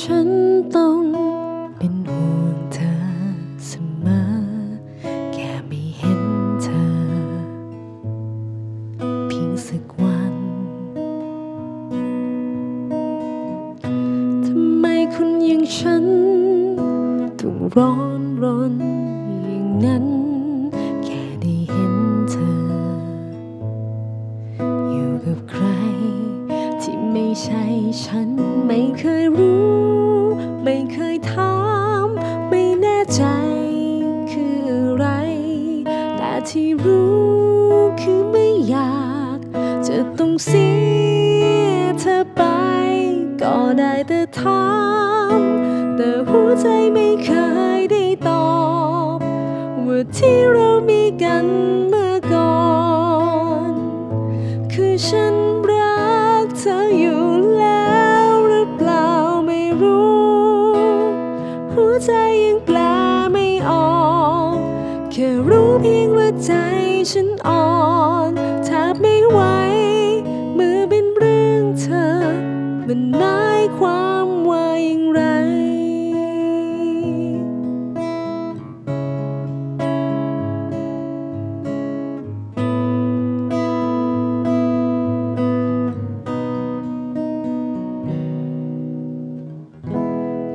ฉันต้องเป็นห่วงเธอเสมอ แค่ไม่เห็นเธอ เพียงสักวัน ทำไมคุณอย่างฉัน ต้องร้อนรนอย่างนั้น แค่ได้เห็นเธอ อยู่กับใคร ที่ไม่ใช่ฉันไม่เคยรู้ ไม่เคยถามไม่แน่ใจคืออะไร แต่ที่รู้คือไม่อยาก จะต้องเสียเธอไป ก็ได้แต่ถามแต่หัวใจไม่เคยได้ตอบว่าที่เรามีกันเมื่อก่อน คือฉัน ใจฉันอ่อนแทบไม่ไหว มือเป็นเรื่องเธอ มันหมายความว่าอย่างไร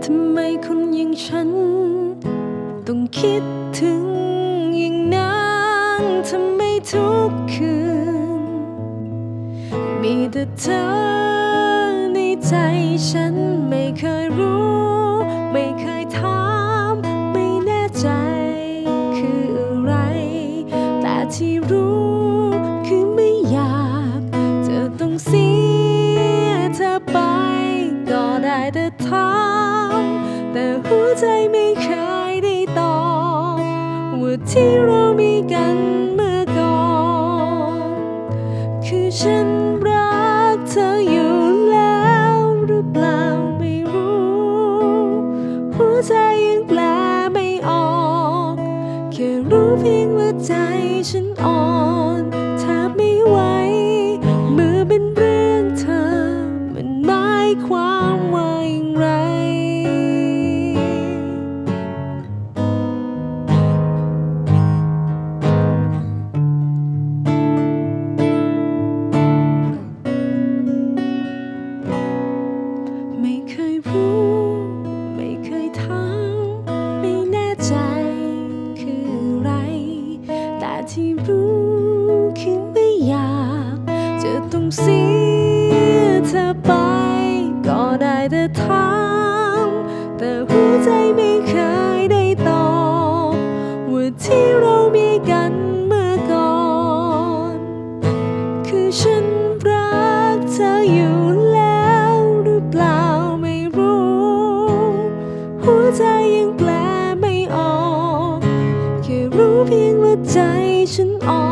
ทำไมคนอย่างฉัน ต้องคิดถึง ทุกคืน มีแต่เธอในใจฉันไม่เคยรู้ ไม่เคยถาม ไม่แน่ใจคืออะไร แต่ที่รู้คือไม่อยากจะต้องเสียเธอไป ก็ได้แต่ถามแต่หัวใจไม่เคยได้ตอบว่าที่เรามีกัน ฉันรักเธออยู่แล้วหรือเปล่าไม่รู้ หัวใจยังแปลไม่ออกแค่รู้เพียงว่าใจฉันอ่อนแทบไม่ไหว ต้องเสียเธอไป ก็ได้แต่ถามแต่หัวใจไม่เคยได้ตอบว่าที่เรามีกันเมื่อก่อน คือฉันรักเธออยู่แล้วหรือเปล่าไม่รู้ หัวใจยังแปลไม่ออก แค่รู้เพียงว่าใจฉันอ่อน